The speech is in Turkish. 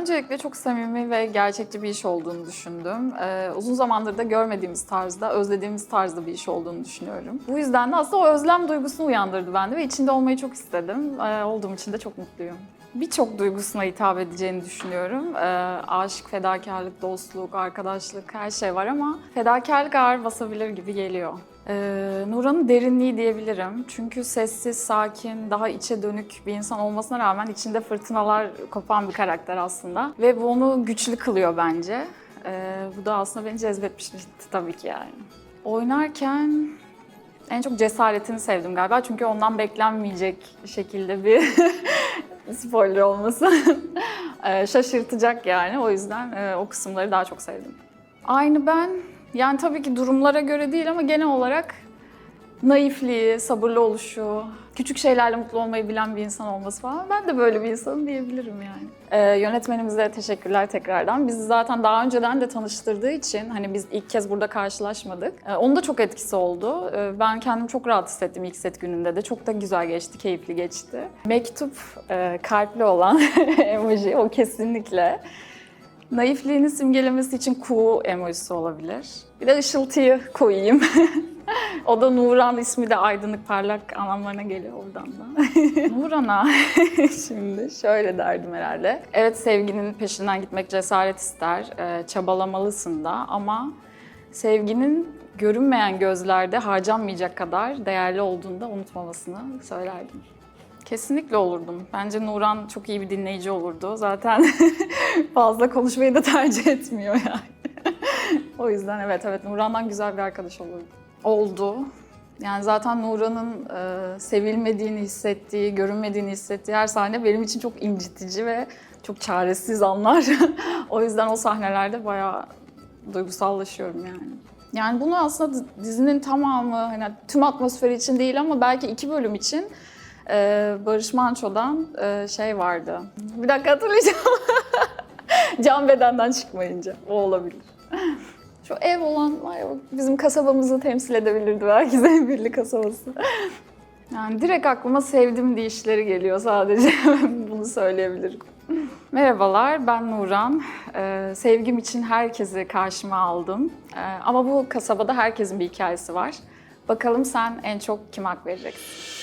Öncelikle çok samimi ve gerçekçi bir iş olduğunu düşündüm. Ee, uzun zamandır da görmediğimiz tarzda, özlediğimiz tarzda bir iş olduğunu düşünüyorum. Bu yüzden de aslında o özlem duygusunu uyandırdı bende ve içinde olmayı çok istedim. Ee, olduğum için de çok mutluyum. Birçok duygusuna hitap edeceğini düşünüyorum. Ee, aşk, fedakarlık, dostluk, arkadaşlık her şey var ama fedakarlık ağır basabilir gibi geliyor. Ee, Nuran'ın derinliği diyebilirim. Çünkü sessiz, sakin, daha içe dönük bir insan olmasına rağmen içinde fırtınalar kopan bir karakter aslında. Ve bu onu güçlü kılıyor bence. Ee, bu da aslında beni cezbetmişti tabii ki yani. Oynarken en çok cesaretini sevdim galiba. Çünkü ondan beklenmeyecek şekilde bir spoiler olması Ee, şaşırtacak yani. O yüzden e, o kısımları daha çok sevdim. Aynı ben, yani tabii ki durumlara göre değil ama genel olarak naifliği, sabırlı oluşu, küçük şeylerle mutlu olmayı bilen bir insan olması falan. Ben de böyle bir insanım diyebilirim yani. Ee, yönetmenimize teşekkürler tekrardan. Bizi zaten daha önceden de tanıştırdığı için hani biz ilk kez burada karşılaşmadık. Ee, onun da çok etkisi oldu. Ee, ben kendimi çok rahat hissettim ilk set gününde de. Çok da güzel geçti, keyifli geçti. Mektup e, kalpli olan emoji o kesinlikle. Naifliğini simgelemesi için kuğu emojisi olabilir. Bir de ışıltıyı koyayım. o da Nuran ismi de aydınlık parlak anlamlarına geliyor oradan da. Nuran'a şimdi şöyle derdim herhalde. Evet sevginin peşinden gitmek cesaret ister, e, çabalamalısın da ama sevginin görünmeyen gözlerde harcanmayacak kadar değerli olduğunu da unutmamasını söylerdim. Kesinlikle olurdum. Bence Nuran çok iyi bir dinleyici olurdu. Zaten fazla konuşmayı da tercih etmiyor yani. o yüzden evet evet Nuran'dan güzel bir arkadaş olurdu. Oldu. Yani zaten Nuran'ın e, sevilmediğini hissettiği, görünmediğini hissettiği her sahne benim için çok incitici ve çok çaresiz anlar. o yüzden o sahnelerde bayağı duygusallaşıyorum yani. Yani bunu aslında dizinin tamamı, hani tüm atmosferi için değil ama belki iki bölüm için e, Barış Manço'dan e, şey vardı. Bir dakika hatırlayacağım. Can bedenden çıkmayınca. O olabilir. Şu ev olan var ya, bizim kasabamızı temsil edebilirdi belki Zembirli kasabası. Yani direkt aklıma sevdim deyişleri geliyor sadece. Bunu söyleyebilirim. Merhabalar, ben Nuran. Ee, sevgim için herkesi karşıma aldım. Ee, ama bu kasabada herkesin bir hikayesi var. Bakalım sen en çok kime hak vereceksin?